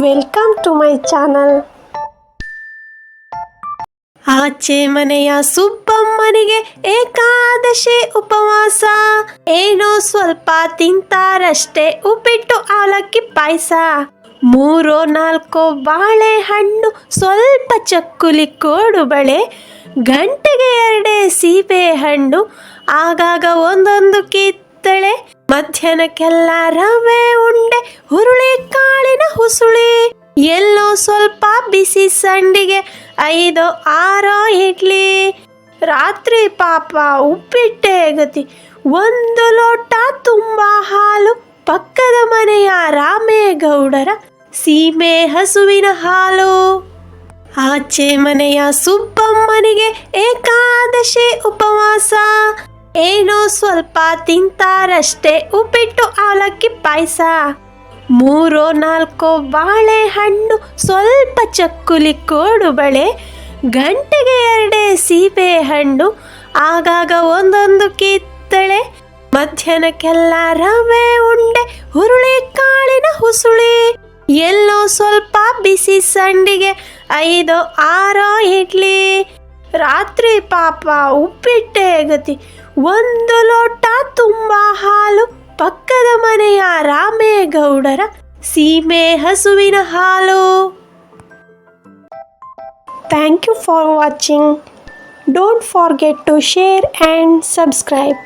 Welcome to my channel ಆಚೆ ಮನೆಯ ಸುಬ್ಬಮ್ಮನಿಗೆ ಏಕಾದಶಿ ಉಪವಾಸ. ಏನೋ ಸ್ವಲ್ಪ ತಿಂತಾರಷ್ಟೇ ಉಪ್ಪಿಟ್ಟು ಅವಲಕ್ಕಿ ಪಾಯಸ. ಮೂರೋ ನಾಲ್ಕೋ ಬಾಳೆಹಣ್ಣು ಸ್ವಲ್ಪ ಚಕ್ಕುಲಿ ಕೋಡುಬಳೆ ಗಂಟೆಗೆ ಎರಡೇ ಸೀಬೆ ಹಣ್ಣು. ಆಗಾಗ ಒಂದೊಂದು ಕಿತ್ತಳೆ. ಮಧ್ಯಾಹ್ನಕ್ಕೆಲ್ಲ ರವೆ ಉಂಡೆ ಸ್ವಲ್ಪ ಬಿಸಿ ಸಂಡಿಗೆ, ಐದು, ಆರೋ ಇಡ್ಲಿ. ರಾತ್ರಿ ಪಾಪ ಉಪ್ಪಿಟ್ಟೆ ಗತಿ ಒಂದು ಲೋಟ ತುಂಬ ಹಾಲು. ಪಕ್ಕದ ಮನೆಯ ರಾಮೇಗೌಡರ ಸೀಮೆ ಹಸುವಿನ ಹಾಲು. ಆಚೆ ಮನೆಯ ಸುಬ್ಬಮ್ಮನಿಗೆ ಏಕಾದಶಿ ಉಪವಾಸ. ಏನೋ ಸ್ವಲ್ಪ ತಿಂತಾರಷ್ಟೇ ಉಪ್ಪಿಟ್ಟು ಅವಲಕ್ಕಿ ಪಾಯಸ. ಮೂರೋ ನಾಲ್ಕೋ ಬಾಳೆಹಣ್ಣು ಸ್ವಲ್ಪ ಚಕ್ಕುಲಿ ಕೋಡುಬಳೆ ಗಂಟೆಗೆ ಎರಡೇ ಸೀಬೆ ಹಣ್ಣು, ಆಗಾಗ ಒಂದೊಂದು ಕಿತ್ತಳೆ. ಮಧ್ಯಾಹ್ನಕ್ಕೆಲ್ಲ ರವೆ ಉಂಡೆ, ಹುರುಳಿ ಕಾಳಿನ ಹುಸುಳಿ. ಎಲ್ಲೋ ಸ್ವಲ್ಪ ಬಿಸಿ ಸಂಡಿಗೆ, ಐದು ಆರೋ ಇಡ್ಲಿ. ರಾತ್ರಿ ಪಾಪ ಉಪ್ಪಿಟ್ಟೆ ಗತಿ ಒಂದು ಲೋಟ ತುಂಬ ಹಾಲು. ರಾಮೇಗೌಡರ ಸೀಮೆ ಹಸುವಿನ ಹಾಲು thank you for watching don't forget to share and subscribe